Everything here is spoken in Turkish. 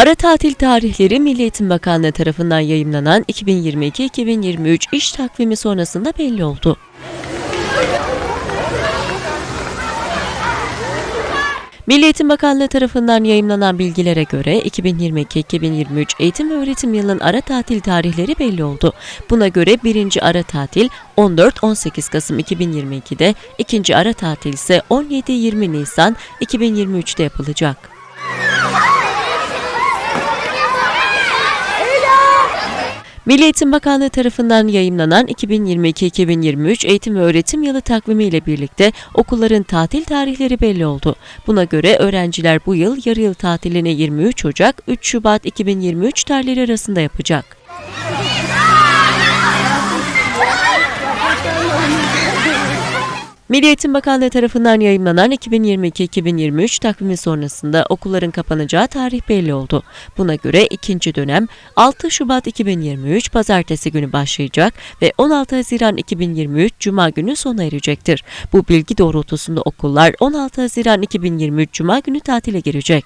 Ara tatil tarihleri Milli Eğitim Bakanlığı tarafından yayımlanan 2022-2023 iş takvimi sonrasında belli oldu. Milli Eğitim Bakanlığı tarafından yayımlanan bilgilere göre 2022-2023 eğitim ve öğretim yılının ara tatil tarihleri belli oldu. Buna göre birinci ara tatil 14-18 Kasım 2022'de, ikinci ara tatil ise 17-20 Nisan 2023'te yapılacak. Milli Eğitim Bakanlığı tarafından yayımlanan 2022-2023 eğitim ve öğretim yılı takvimi ile birlikte okulların tatil tarihleri belli oldu. Buna göre öğrenciler bu yıl yarı yıl tatilini 23 Ocak 3 Şubat 2023 tarihleri arasında yapacak. Milli Eğitim Bakanlığı tarafından yayımlanan 2022-2023 takvimi sonrasında okulların kapanacağı tarih belli oldu. Buna göre ikinci dönem 6 Şubat 2023 pazartesi günü başlayacak ve 16 Haziran 2023 Cuma günü sona erecektir. Bu bilgi doğrultusunda okullar 16 Haziran 2023 Cuma günü tatile girecek.